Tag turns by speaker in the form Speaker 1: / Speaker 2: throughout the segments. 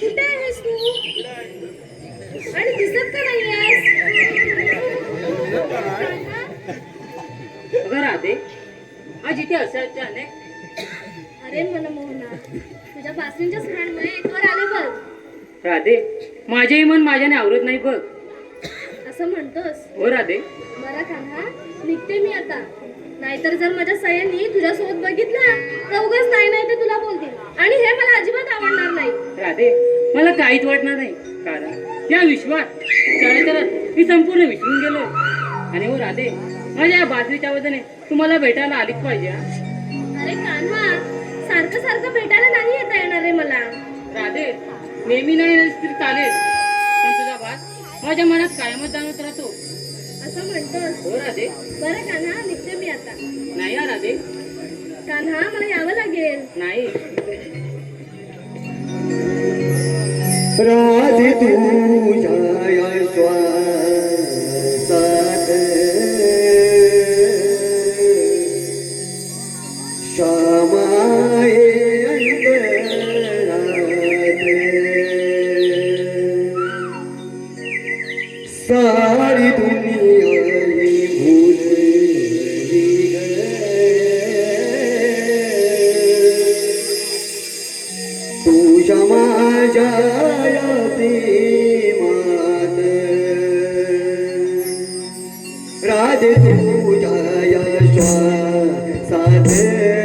Speaker 1: कुठे आहेस तू? आणि दिसत का नाही
Speaker 2: अगं राधे आज इथे असायचे आले
Speaker 1: अरे मला मोहना तुझ्या पासूनच्या सुरांमुळे एकवर आले बघ.
Speaker 2: राधे माझेही मन माझ्याने आवरत नाही बघ.
Speaker 1: असं म्हणतोस?
Speaker 2: हो राधे.
Speaker 1: मला थांबा निघते मी आता. नाहीतर जर माझ्या सयानी तुझ्यासोबत बघितलं तर उगाच नाही नाही ते तुला बोलतील. आणि हे मला अजिबात आवडणार नाही.
Speaker 2: राधे मला काहीच वाटणार नाही. कारण या विश्वात चढत मी संपूर्ण विसरून गेलो आणि हो राधे माझ्या या बाजरीच्या वजने तुम्हाला भेटायला आलीच पाहिजे हा.
Speaker 1: अरे कान्हा सारखं सारखं भेटायला नाही येता येणार रे मला.
Speaker 2: राधे नेहमी नाही आलीस तरी चालेल. पण तुझा भात माझ्या मनात कायमच जाणवत राहतो.
Speaker 1: असं म्हणतोस
Speaker 2: हो राधे
Speaker 1: बरं कान्हा निघते मी आता
Speaker 2: नाही हा राधे
Speaker 1: कान्हा मला यावं लागेल
Speaker 2: नाही
Speaker 3: राधे तुझ्या या श्वासात श्यामाये अंतरात सारी दुनिया राधे तुझ्या या साधे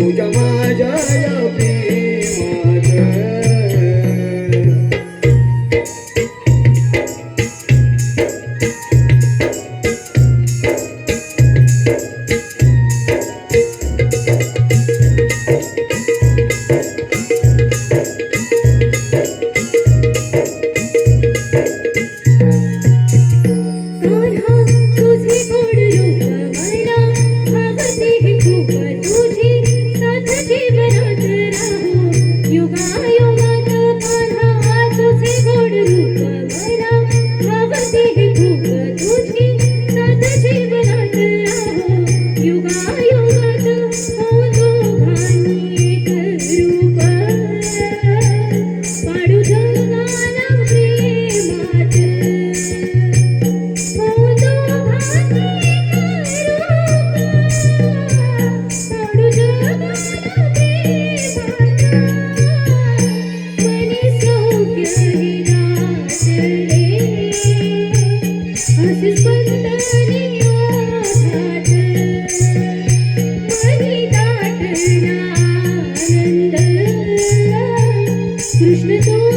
Speaker 3: तुझ्या माझ्या
Speaker 1: कृष्ण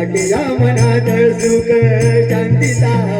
Speaker 3: लाटे या मनात सुख शांतीचा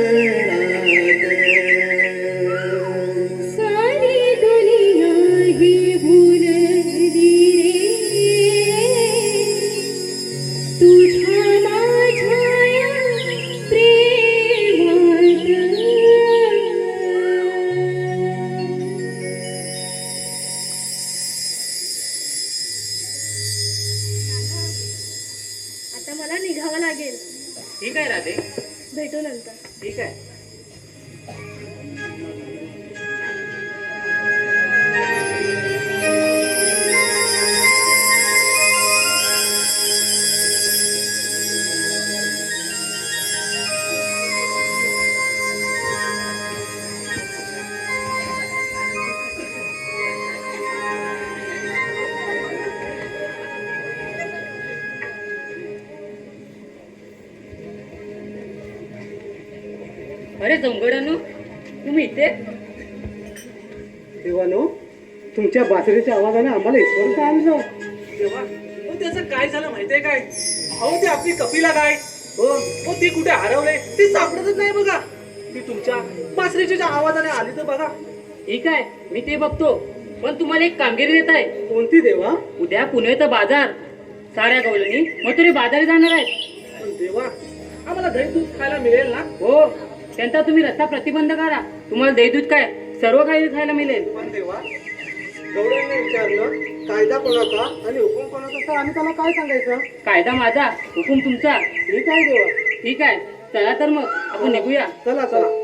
Speaker 2: ठीक आहे. अरे जमगडानो तुम्ही इथे?
Speaker 4: देवानो तुमच्या बासरीच्या आवाजाने आम्हाला ईश्वर का आणलं
Speaker 5: तेव्हा अहो, त्याचं काय झालं माहितीये काय? अहो ती आपली कपिला काय हो हो ती कुठे हरवले? ती सापडतच नाही बघा. ती तुमच्या बासरीच्या आवाजाने आली तर बघा.
Speaker 2: ठीक आहे मी ते बघतो. पण तुम्हाला एक कामगिरी देत आहे.
Speaker 4: कोणती देवा?
Speaker 2: उद्या पुण्याचं बाजार. साऱ्या गवळणी मग तरी बाजारी जाणार आहेत.
Speaker 5: पण देवा आम्हाला दही दूध खायला मिळेल ना?
Speaker 2: हो. त्यांचा तुम्ही रस्ता प्रतिबंध करा. तुम्हाला दही दूध काय? सर्व काही खायला मिळेल.
Speaker 4: पण देवा गौरवने विचारलं. कायदा कोणाचा आणि हुकूम कोणाचा? तर आम्ही त्याला काय सांगायचं?
Speaker 2: कायदा माझा हुकूम तुमचा.
Speaker 4: ठीक आहे देवा.
Speaker 2: ठीक आहे. चला तर मग आपण निघूया.
Speaker 4: चला चला.